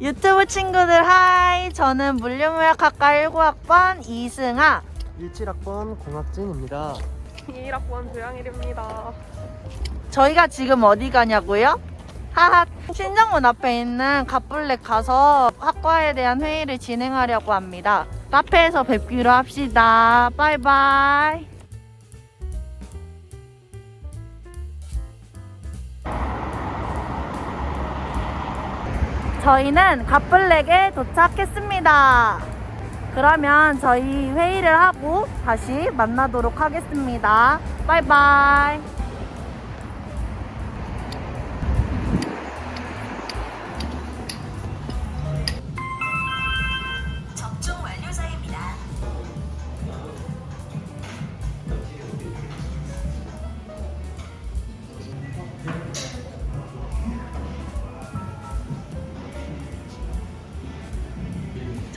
유튜브 친구들 하이 저는 물리무역학과 19학번 이승아 17학번 공학진입니다. 21학번 조양일입니다. 저희가 지금 어디 가냐고요? 하하 신정문 앞에 있는 갑블랙 가서 학과에 대한 회의를 진행하려고 합니다 카페에서 뵙기로 합시다 바이바이 저희는 갑블랙에 도착했습니다. 그러면 저희 회의를 하고 다시 만나도록 하겠습니다. 바이바이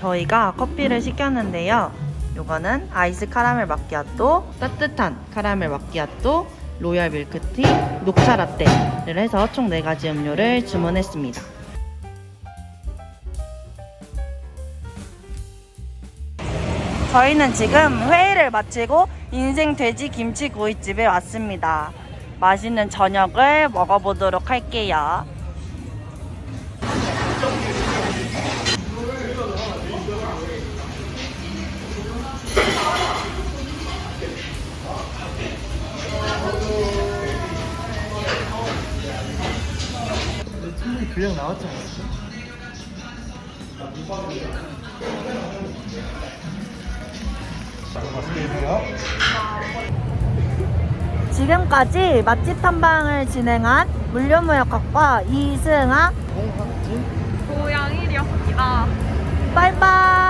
저희가 커피를 시켰는데요. 요거는 아이스 카라멜 마키아토, 따뜻한 카라멜 마키아토, 로얄 밀크티, 녹차 라떼를 해서 총 4가지 음료를 주문했습니다. 저희는 지금 회의를 마치고 인생 돼지 김치 구이집에 왔습니다. 맛있는 저녁을 먹어보도록 할게요. 분량 나왔지 않았어? 지금까지 맛집 탐방을 진행한 물류무역학과 이승아 공학진 조양일이었습니다. 바이바이